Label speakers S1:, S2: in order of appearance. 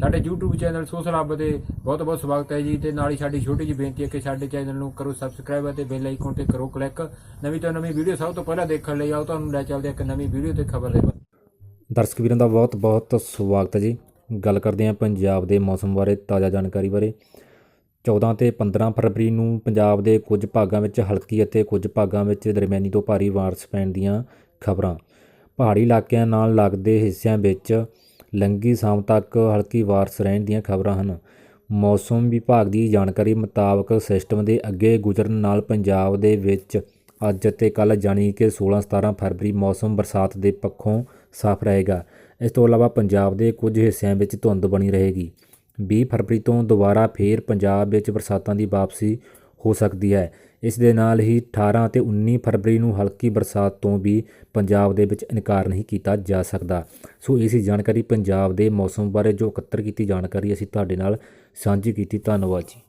S1: ਸਾਡੇ YouTube channel social ਹੱਬ ਦੇ ਬਹੁਤ ਬਹੁਤ ਸਵਾਗਤ ਹੈ ਜੀ ਤੇ ਨਾਲ ਹੀ ਸਾਡੀ ਛੋਟੀ ਜਿਹੀ ਬੇਨਤੀ ਹੈ ਕਿ ਸਾਡੇ ਚੈਨਲ ਨੂੰ ਕਰੋ ਸਬਸਕ੍ਰਾਈਬ ਅਤੇ ਬੈਲ ਆਈਕਨ ਤੇ ਕਰੋ ਕਲਿੱਕ ਨਵੀਂ ਤੋਂ ਨਵੀਂ ਵੀਡੀਓ ਸਭ ਤੋਂ ਪਹਿਲਾਂ ਦੇਖਣ ਲਈ ਆਓ ਤੁਹਾਨੂੰ ਲੈ ਚੱਲਦੇ ਇੱਕ ਨਵੀਂ ਵੀਡੀਓ ਤੇ ਖਬਰ ਦੇ
S2: ਦਰਸ਼ਕ ਵੀਰਾਂ ਦਾ ਬਹੁਤ ਬਹੁਤ ਸਵਾਗਤ ਹੈ ਜੀ। ਗੱਲ ਕਰਦੇ ਹਾਂ ਪੰਜਾਬ ਦੇ ਮੌਸਮ ਬਾਰੇ ਤਾਜ਼ਾ ਜਾਣਕਾਰੀ ਬਾਰੇ। 14 ਤੇ 15 ਫਰਵਰੀ ਨੂੰ ਪੰਜਾਬ ਦੇ ਕੁਝ ਭਾਗਾਂ ਵਿੱਚ ਹਲਕੀ ਅਤੇ ਕੁਝ ਭਾਗਾਂ ਵਿੱਚ ਦਰਮਿਆਨੀ ਤੋਂ ਭਾਰੀ ਬਾਰਿਸ਼ ਪੈਣ ਦੀਆਂ ਖਬਰਾਂ। ਪਹਾੜੀ ਇਲਾਕਿਆਂ ਨਾਲ ਲੱਗਦੇ ਹਿੱਸਿਆਂ ਵਿੱਚ ਲੰਗੀ ਸ਼ਾਮ ਤੱਕ ਹਲਕੀ ਬਾਰਿਸ਼ ਰਹਿਣ ਦੀਆਂ ਖਬਰਾਂ ਹਨ। ਮੌਸਮ ਵਿਭਾਗ ਦੀ ਜਾਣਕਾਰੀ ਮੁਤਾਬਕ ਸਿਸਟਮ ਦੇ ਅੱਗੇ ਗੁਜ਼ਰਨ ਨਾਲ ਪੰਜਾਬ ਦੇ ਵਿੱਚ ਅੱਜ ਅਤੇ ਕੱਲ ਜਾਣੀ ਕਿ 16 17 ਫਰਵਰੀ ਮੌਸਮ ਬਰਸਾਤ ਦੇ ਪੱਖੋਂ ਸਾਫ਼ ਰਹੇਗਾ। ਇਸ ਤੋਂ ਇਲਾਵਾ ਪੰਜਾਬ ਦੇ ਕੁਝ ਹਿੱਸਿਆਂ ਵਿੱਚ ਧੁੰਦ ਬਣੀ ਰਹੇਗੀ। 20 ਫਰਵਰੀ ਤੋਂ ਦੁਬਾਰਾ ਫੇਰ ਪੰਜਾਬ ਵਿੱਚ ਬਰਸਾਤਾਂ ਦੀ ਵਾਪਸੀ ਹੋ ਸਕਦੀ ਹੈ। ਇਸ ਦੇ ਨਾਲ ਹੀ 18 ਅਤੇ 19 ਫਰਵਰੀ ਨੂੰ ਹਲਕੀ ਬਰਸਾਤ ਤੋਂ ਵੀ ਪੰਜਾਬ ਦੇ ਵਿੱਚ ਇਨਕਾਰ ਨਹੀਂ ਕੀਤਾ ਜਾ ਸਕਦਾ। ਸੋ ਇਹ ਸੀ ਜਾਣਕਾਰੀ ਪੰਜਾਬ ਦੇ ਮੌਸਮ ਬਾਰੇ ਜੋ ਇਕੱਤਰ ਕੀਤੀ ਜਾਣਕਾਰੀ ਅਸੀਂ ਤੁਹਾਡੇ ਨਾਲ ਸਾਂਝੀ ਕੀਤੀ। ਧੰਨਵਾਦ ਜੀ।